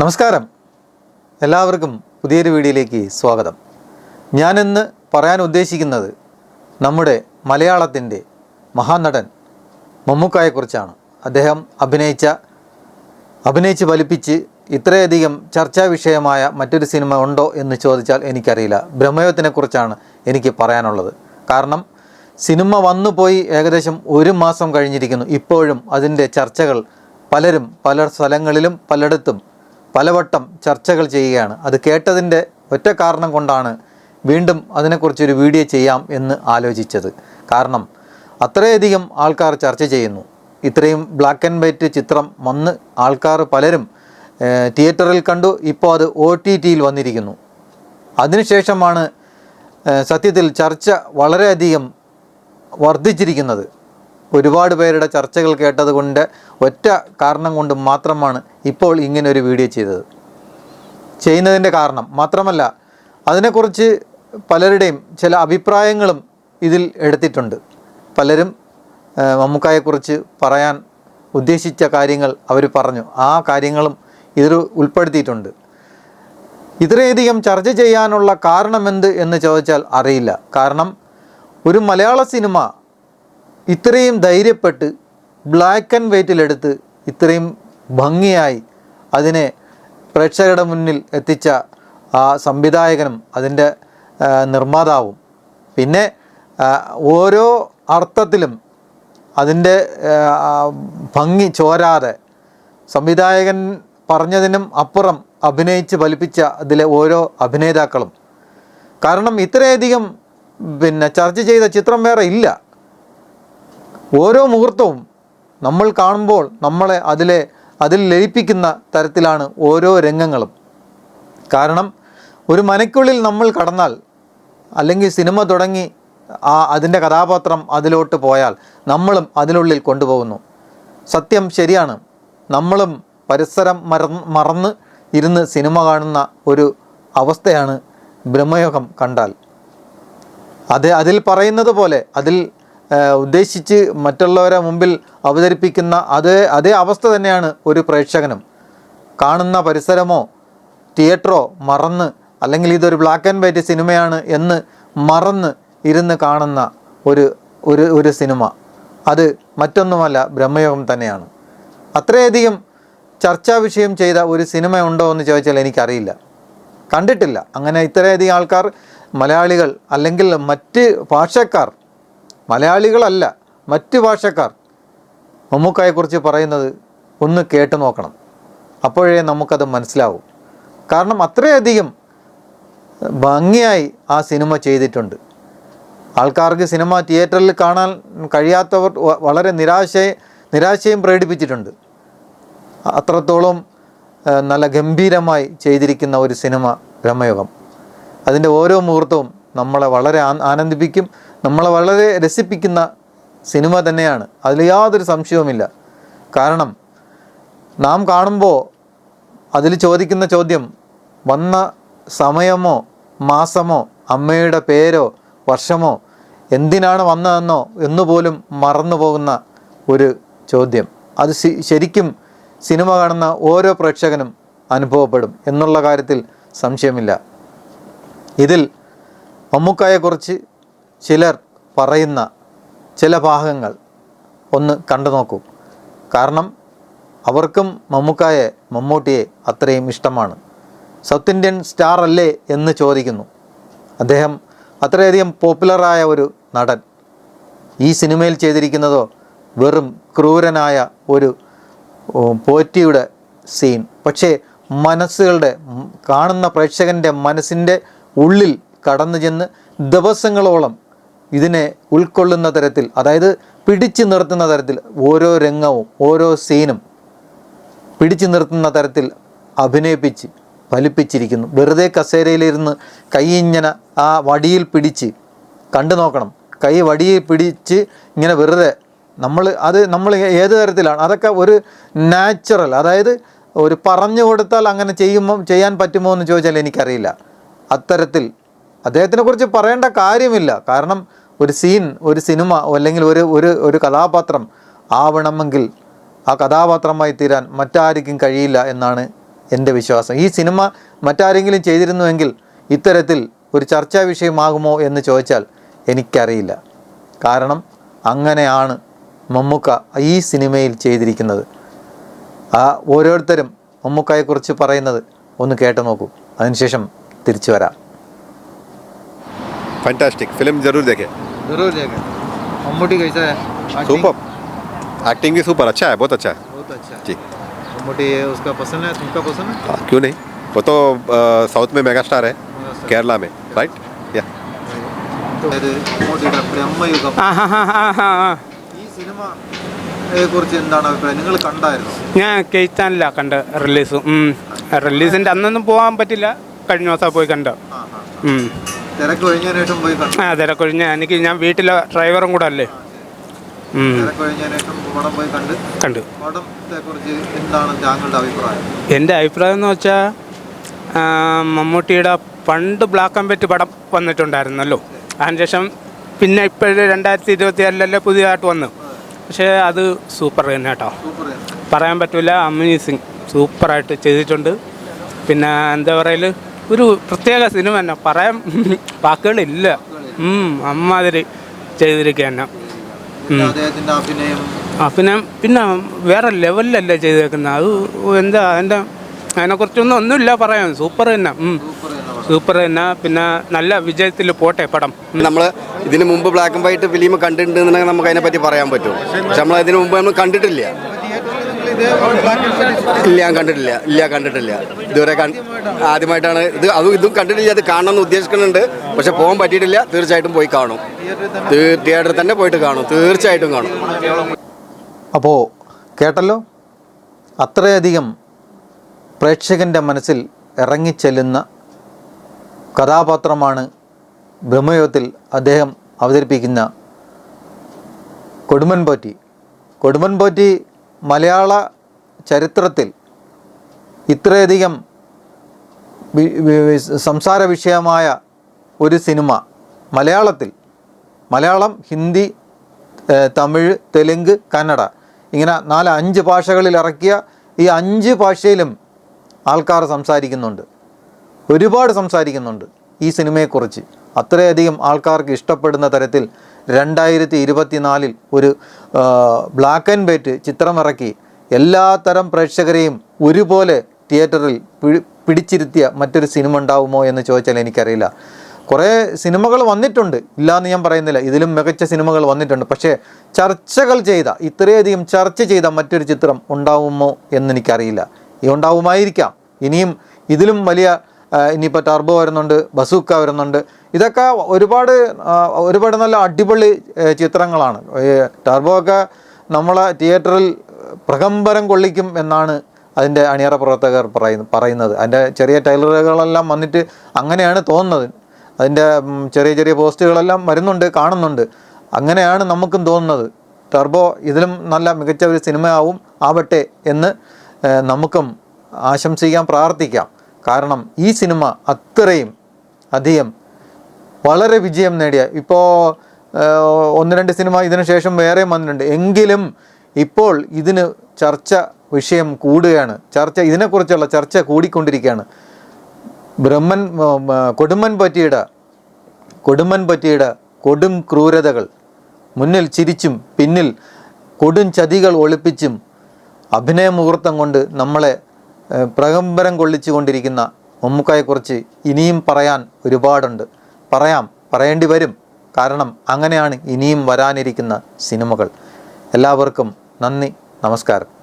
നമസ്കാരം. എല്ലാവർക്കും പുതിയൊരു വീഡിയോയിലേക്ക് സ്വാഗതം. ഞാനിന്ന് പറയാൻ ഉദ്ദേശിക്കുന്നത് നമ്മുടെ മലയാളത്തിന്റെ മഹാനടൻ മമ്മൂക്കായെക്കുറിച്ചാണ്. അദ്ദേഹം അഭിനയിച്ച അഭിനയിച്ച് ഫലിപ്പിച്ച് ഇത്രയധികം ചർച്ചാ വിഷയമായ മറ്റൊരു സിനിമ ഉണ്ടോ എന്ന് ചോദിച്ചാൽ എനിക്കറിയില്ല. ബ്രഹ്മയുഗത്തിനെക്കുറിച്ചാണ് എനിക്ക് പറയാനുള്ളത്. കാരണം സിനിമ വന്നുപോയി ഏകദേശം ഒരു മാസം കഴിഞ്ഞിരിക്കുന്നു. ഇപ്പോഴും അതിന്റെ ചർച്ചകൾ പലരും പല സ്ഥലങ്ങളിലും പലയിടത്തും പലവട്ടം ചർച്ചകൾ ചെയ്യുകയാണ്. അത് കേട്ടതിന്റെ ഒറ്റ കാരണം കൊണ്ടാണ് വീണ്ടും അതിനെക്കുറിച്ചൊരു വീഡിയോ ചെയ്യാം എന്ന് ആലോചിച്ചത്. കാരണം അത്രയധികം ആൾക്കാർ ചർച്ച ചെയ്യുന്നു. ഇത്രയും ബ്ലാക്ക് ആൻഡ് വൈറ്റ് ചിത്രം വന്ന് ആൾക്കാർ പലരും തിയേറ്ററിൽ കണ്ടു ഇപ്പോൾ അത് ഒ ടി ടിയിൽ വന്നിരിക്കുന്നു. അതിനുശേഷമാണ് സത്യത്തിൽ ചർച്ച വളരെയധികം വർദ്ധിച്ചിരിക്കുന്നത്. ഒരുപാട് പേരുടെ ചർച്ചകൾ കേട്ടതുകൊണ്ട് ഒറ്റ കാരണം കൊണ്ട് മാത്രമാണ് ഇപ്പോൾ ഇങ്ങനെ ഒരു വീഡിയോ ചെയ്തത്. ചെയ്യുന്നതിന്റെ കാരണം മാത്രമല്ല അതിനെക്കുറിച്ച് പലരുടെയും ചില അഭിപ്രായങ്ങളും ഇതിൽ എടുത്തിട്ടുണ്ട്. പലരും മമ്മൂക്കായെക്കുറിച്ച് പറയാൻ ഉദ്ദേശിച്ച കാര്യങ്ങൾ അവർ പറഞ്ഞു. ആ കാര്യങ്ങളും ഇതിൽ ഉൾപ്പെടുത്തിയിട്ടുണ്ട്. ഇത്രയധികം ചർച്ച ചെയ്യാനുള്ള കാരണമെന്ത് എന്ന് ചോദിച്ചാൽ അറിയില്ല. കാരണം ഒരു മലയാള സിനിമ ഇത്രയും ധൈര്യപ്പെട്ട് ബ്ലാക്ക് ആൻഡ് വൈറ്റിലെടുത്ത് ഇത്രയും ഭംഗിയായി അതിനെ പ്രേക്ഷകരുടെ മുന്നിൽ എത്തിച്ച ആ സംവിധായകനും അതിന്റെ നിർമ്മാതാവും. പിന്നെ ഓരോ അർത്ഥത്തിലും അതിന്റെ ഭംഗി ചോരാതെ സംവിധായകൻ പറഞ്ഞതിനും അപ്പുറം അഭിനയിച്ച് ഫലിപ്പിച്ച അതിലെ ഓരോ അഭിനേതാക്കളും. കാരണം ഇത്രയധികം പിന്നെ ചർച്ച ചെയ്ത ചിത്രം വേറെ ഇല്ല. ഓരോ മുഹൂർത്തവും നമ്മൾ കാണുമ്പോൾ നമ്മളെ അതിലെ അതിൽ ലയിപ്പിക്കുന്ന തരത്തിലാണ് ഓരോ രംഗങ്ങളും. കാരണം ഒരു മനയ്ക്കുള്ളിൽ നമ്മൾ കടന്നാൽ അല്ലെങ്കിൽ സിനിമ തുടങ്ങി ആ അതിന്റെ കഥാപാത്രം അതിലോട്ട് പോയാൽ നമ്മളും അതിനുള്ളിൽ കൊണ്ടുപോകുന്നു. സത്യം ശരിയാണ്. നമ്മളും പരിസരം മറന്ന് മറന്ന് ഇരുന്ന് സിനിമ കാണുന്ന ഒരു അവസ്ഥയാണ് ബ്രഹ്മയോഗം കണ്ടാൽ. അത് അതിൽ പറയുന്നത് പോലെ അതിൽ ഉദ്ദേശിച്ച് മറ്റുള്ളവരെ മുമ്പിൽ അവതരിപ്പിക്കുന്ന അതേ അതേ അവസ്ഥ തന്നെയാണ് ഒരു പ്രേക്ഷകനും. കാണുന്ന പരിസരമോ തിയേറ്ററോ മറന്ന് അല്ലെങ്കിൽ ഇതൊരു ബ്ലാക്ക് ആൻഡ് വൈറ്റ് സിനിമയാണ് എന്ന് മറന്ന് ഇരുന്ന് കാണുന്ന ഒരു ഒരു ഒരു സിനിമ. അത് മറ്റൊന്നുമല്ല ബ്രഹ്മയോഗം തന്നെയാണ്. അത്രയധികം ചർച്ചാ വിഷയം ചെയ്ത ഒരു സിനിമ ഉണ്ടോ എന്ന് ചോദിച്ചാൽ എനിക്കറിയില്ല. കണ്ടിട്ടില്ല. അങ്ങനെ ഇത്രയധികം ആൾക്കാർ മലയാളികൾ അല്ലെങ്കിൽ മറ്റ് ഭാഷക്കാർ മലയാളികളല്ല മറ്റ് ഭാഷക്കാർ. മമ്മൂക്കായെക്കുറിച്ച് പറയുന്നത് ഒന്ന് കേട്ട് നോക്കണം. അപ്പോഴേ നമുക്കത് മനസ്സിലാവും. കാരണം അത്രയധികം ഭംഗിയായി ആ സിനിമ ചെയ്തിട്ടുണ്ട്. ആൾക്കാർക്ക് സിനിമ തിയേറ്ററിൽ കാണാൻ കഴിയാത്തവർ വളരെ നിരാശ നിരാശയും പ്രകടിപ്പിച്ചിട്ടുണ്ട്. അത്രത്തോളം നല്ല ഗംഭീരമായി ചെയ്തിരിക്കുന്ന ഒരു സിനിമ ബ്രഹ്മയുഗം അതിന്റെ ഓരോ മുഹൂർത്തവും നമ്മളെ വളരെ ആനന്ദിപ്പിക്കും. നമ്മളെ വളരെ രസിപ്പിക്കുന്ന സിനിമ തന്നെയാണ്. അതിൽ യാതൊരു സംശയവുമില്ല. കാരണം നാം കാണുമ്പോൾ അതിൽ ചോദിക്കുന്ന ചോദ്യം വന്ന സമയമോ മാസമോ അമ്മയുടെ പേരോ വർഷമോ എന്തിനാണ് വന്നതെന്നോ എന്നുപോലും മറന്നു പോകുന്ന ഒരു ചോദ്യം. അത് ശരിക്കും സിനിമ കാണുന്ന ഓരോ പ്രേക്ഷകനും അനുഭവപ്പെടും എന്നുള്ള കാര്യത്തിൽ സംശയമില്ല. ഇതിൽ മമ്മൂക്കായെക്കുറിച്ച് ചിലർ പറയുന്ന ചില ഭാഗങ്ങൾ ഒന്ന് കണ്ടു നോക്കൂ. കാരണം അവർക്കും മമ്മൂക്കായെ മമ്മൂട്ടിയെ അത്രയും ഇഷ്ടമാണ്. സൗത്ത് ഇന്ത്യൻ സ്റ്റാർ അല്ലേ എന്ന് ചോദിക്കുന്നു. അദ്ദേഹം അത്രയധികം പോപ്പുലറായ ഒരു നടൻ. ഈ സിനിമയിൽ ചെയ്തിരിക്കുന്നതോ വെറും ക്രൂരനായ ഒരു പോറ്റിയുടെ സീൻ. പക്ഷേ മനസ്സുകളുടെ കാണുന്ന പ്രേക്ഷകന്റെ മനസ്സിന്റെ ഉള്ളിൽ കടന്നു ചെന്ന് ദിവസങ്ങളോളം ഇതിനെ ഉൾക്കൊള്ളുന്ന തരത്തിൽ അതായത് പിടിച്ചു നിർത്തുന്ന തരത്തിൽ ഓരോ രംഗവും ഓരോ സീനും പിടിച്ചു നിർത്തുന്ന തരത്തിൽ അഭിനയിപ്പിച്ച് ഫലിപ്പിച്ചിരിക്കുന്നു. വെറുതെ കസേരയിലിരുന്ന് കൈ ഇങ്ങനെ ആ വടിയിൽ പിടിച്ച് കണ്ടു നോക്കണം. കൈ വടിയിൽ പിടിച്ച് ഇങ്ങനെ വെറുതെ നമ്മൾ അത് നമ്മൾ ഏത് തരത്തിലാണ്? അതൊക്കെ ഒരു നാച്ചുറൽ അതായത് ഒരു പറഞ്ഞു കൊടുത്താൽ അങ്ങനെ ചെയ്യുമ്പോൾ ചെയ്യാൻ പറ്റുമോ എന്ന് ചോദിച്ചാൽ എനിക്കറിയില്ല. അത്തരത്തിൽ അദ്ദേഹത്തിനെ കുറിച്ച് പറയേണ്ട കാര്യമില്ല. കാരണം ഒരു സീൻ ഒരു സിനിമ അല്ലെങ്കിൽ ഒരു ഒരു ഒരു കഥാപാത്രം ആവണമെങ്കിൽ ആ കഥാപാത്രമായി തീരാൻ മറ്റാർക്കും കഴിയില്ല എന്നാണ് എന്റെ വിശ്വാസം. ഈ സിനിമ മറ്റാരെങ്കിലും ചെയ്തിരുന്നുവെങ്കിൽ ഇത്തരത്തിൽ ഒരു ചർച്ചാ വിഷയമാകുമോ എന്ന് ചോദിച്ചാൽ എനിക്കറിയില്ല. കാരണം അങ്ങനെയാണ് മമ്മൂക്ക ഈ സിനിമയിൽ ചെയ്തിരിക്കുന്നത്. ആ ഓരോരുത്തരും മമ്മൂക്കയെക്കുറിച്ച് പറയുന്നത് ഒന്ന് കേട്ടു നോക്കൂ. അതിനുശേഷം തിരിച്ചു വരാം. ഫാന്റാസ്റ്റിക് ഫിലിം ജറൂർ ദേഖേ जरूर देखें മമ്മൂട്ടി കഴിച്ച सुपर एक्टिंग भी सुपर अच्छा है बहुत अच्छा है बहुत अच्छा जी मम्मूटी उसका पसंद है तुमका पसंद है हाँ, क्यों नहीं वो तो साउथ में मेगा स्टार है केरला में राइट या മമ്മൂട്ടിയുടെ ബ്രഹ്മയുഗം ആ ഹാ ഹാ ഹാ ഹാ ആ. ഈ സിനിമയെ കുറിച്ച് എന്താണ് അഭിപ്രായം നിങ്ങൾ കണ്ടായിരുന്നോ ഞാൻ കേറ്റാനില്ല കണ്ട് റിലീസ് റിലീസിൻ്റെ അന്നൊന്നും പോകാൻ പറ്റില്ല കഴിഞ്ഞ ദിവസം പോയി കണ്ട് ആ തിരക്കൊഴിഞ്ഞ. എനിക്ക് ഞാൻ വീട്ടിലെ ഡ്രൈവറും കൂടെ അല്ലേ? കണ്ട്. എന്റെ അഭിപ്രായം? എന്ന് വെച്ചാൽ മമ്മൂട്ടിയുടെ പണ്ട് ബ്ലാക്ക് ആൻഡ് വൈറ്റ് പടം വന്നിട്ടുണ്ടായിരുന്നല്ലോ. അതിനുശേഷം പിന്നെ ഇപ്പോഴ് രണ്ടായിരത്തി ഇരുപത്തി ഏഴിലല്ലേ പുതിയതായിട്ട് വന്നു. പക്ഷേ അത് സൂപ്പർ തന്നെ കേട്ടോ. പറയാൻ പറ്റില്ല അമേസിങ് സൂപ്പറായിട്ട് ചെയ്തിട്ടുണ്ട്. പിന്നെ എന്താ പറയൽ? ഒരു പ്രത്യേക സിനിമ തന്നെ. പറയാൻ വാക്കുകളില്ല. ഉം, അമ്മാതിരി ചെയ്തിരിക്കുക തന്നെ അഭിനയം. പിന്നെ വേറെ ലെവലിലല്ലേ ചെയ്തേക്കുന്നത്. അത് എന്താ അതിന്റെ അതിനെക്കുറിച്ചൊന്നും ഒന്നുമില്ല പറയാൻ. സൂപ്പർ തന്നെ. ഉം. സൂപ്പർ തന്നെ പിന്നെ നല്ല വിജയത്തിൽ പോട്ടെ പടം. നമ്മൾ ഇതിന് മുമ്പ് ബ്ലാക്ക് ആൻഡ് വൈറ്റ് ഫിലിം കണ്ടിട്ടുണ്ടെന്നുണ്ടെങ്കിൽ നമുക്ക് അതിനെപ്പറ്റി പറയാൻ പറ്റും. പക്ഷെ നമ്മൾ അതിന് മുമ്പ് നമ്മൾ കണ്ടിട്ടില്ല. ഇല്ല ഞാൻ കണ്ടിട്ടില്ല. ഇല്ല കണ്ടിട്ടില്ല. ഇതുവരെ ആദ്യമായിട്ടാണ് ഇത്. അതും ഇതും കണ്ടിട്ടില്ല. അത് കാണണമെന്ന് ഉദ്ദേശിക്കുന്നുണ്ട്. പക്ഷെ പോകാൻ പറ്റിയിട്ടില്ല. തീർച്ചയായിട്ടും പോയി കാണും. തിയേറ്ററിൽ തന്നെ പോയിട്ട് കാണും. തീർച്ചയായിട്ടും കാണും. അപ്പോൾ കേട്ടല്ലോ? അത്രയധികം പ്രേക്ഷകന്റെ മനസ്സിൽ ഇറങ്ങിച്ചെല്ലുന്ന കഥാപാത്രമാണ് ബ്രഹ്മയോഗത്തിൽ അദ്ദേഹം അവതരിപ്പിക്കുന്ന കൊടുമൻ പോറ്റി കൊടുമൻ പോറ്റി മലയാള ചരിത്രത്തിൽ ഇത്രയധികം സംസാര വിഷയമായ ഒരു സിനിമ മലയാളത്തിൽ. മലയാളം ഹിന്ദി തമിഴ് തെലുങ്ക് കന്നഡ ഇങ്ങനെ നാല് അഞ്ച് ഭാഷകളിൽ ഇറക്കിയ ഈ അഞ്ച് ഭാഷയിലും ആൾക്കാർ സംസാരിക്കുന്നുണ്ട്. ഒരുപാട് സംസാരിക്കുന്നുണ്ട് ഈ സിനിമയെക്കുറിച്ച്. അത്രയധികം ആൾക്കാർക്ക് ഇഷ്ടപ്പെടുന്ന തരത്തിൽ രണ്ടായിരത്തി ഇരുപത്തിനാലിൽ ഒരു ബ്ലാക്ക് ആൻഡ് വൈറ്റ് ചിത്രമിറക്കി എല്ലാ തരം പ്രേക്ഷകരെയും ഒരുപോലെ തിയേറ്ററിൽ പിടി- പിടിച്ചിരുത്തിയ മറ്റൊരു സിനിമ ഉണ്ടാവുമോ എന്ന് ചോദിച്ചാൽ എനിക്കറിയില്ല. കുറേ സിനിമകൾ വന്നിട്ടുണ്ട്. ഇല്ലയെന്ന് ഞാൻ പറയുന്നില്ല. ഇതിലും മികച്ച സിനിമകൾ വന്നിട്ടുണ്ട്. പക്ഷേ ചർച്ചകൾ ചെയ്ത ഇത്രയധികം ചർച്ച ചെയ്ത മറ്റൊരു ചിത്രം ഉണ്ടാവുമോ എന്നെനിക്കറിയില്ല ഉണ്ടാവുമായിരിക്കാം. ഇനിയും ഇതിലും വലിയ ഇനിയിപ്പോൾ ടർബോ വരുന്നുണ്ട് ബസൂക്ക വരുന്നുണ്ട് ഇതൊക്കെ ഒരുപാട് ഒരുപാട് നല്ല അടിപൊളി ചിത്രങ്ങളാണ്. ടർബോ ഒക്കെ നമ്മളെ തിയേറ്ററിൽ പ്രകമ്പരം കൊള്ളിക്കും എന്നാണ് അതിന്റെ അണിയറ പ്രവർത്തകർ പറയുന്ന പറയുന്നത്. അതിന്റെ ചെറിയ ടൈലറുകളെല്ലാം വന്നിട്ട് അങ്ങനെയാണ് തോന്നുന്നത്. അതിന്റെ ചെറിയ ചെറിയ പോസ്റ്റുകളെല്ലാം വരുന്നുണ്ട് കാണുന്നുണ്ട്. അങ്ങനെയാണ് നമുക്കും തോന്നുന്നത്. ടർബോ ഇതിലും നല്ല മികച്ച ഒരു സിനിമയാവും ആവട്ടെ എന്ന് നമുക്കും ആശംസിക്കാം പ്രാർത്ഥിക്കാം. കാരണം ഈ സിനിമ അത്രയും അധികം വളരെ വിജയം നേടിയ. ഇപ്പോൾ ഒന്ന് രണ്ട് സിനിമ ഇതിനു ശേഷം വേറെ വന്നിട്ടുണ്ട്. എങ്കിലും ഇപ്പോൾ ഇതിന് ചർച്ച വിഷയം കൂടുകയാണ്. ചർച്ച ഇതിനെക്കുറിച്ചുള്ള ചർച്ച കൂടിക്കൊണ്ടിരിക്കുകയാണ്. ബ്രഹ്മൻ കൊടുമ്മൻ പറ്റിയുടെ കൊടുമൻ പറ്റിയുടെ കൊടും ക്രൂരതകൾ മുന്നിൽ ചിരിച്ചും പിന്നിൽ കൊടും ചതികൾ ഒളിപ്പിച്ചും അഭിനയ മുഹൂർത്തം കൊണ്ട് നമ്മളെ പ്രകമ്പരം കൊള്ളിച്ചു കൊണ്ടിരിക്കുന്ന മമ്മൂക്കായെക്കുറിച്ച് ഇനിയും പറയാൻ ഒരുപാടുണ്ട്. പറയാം പറയേണ്ടി വരും. കാരണം അങ്ങനെയാണ് ഇനിയും വരാനിരിക്കുന്ന സിനിമകൾ. എല്ലാവർക്കും നന്ദി നമസ്കാരം.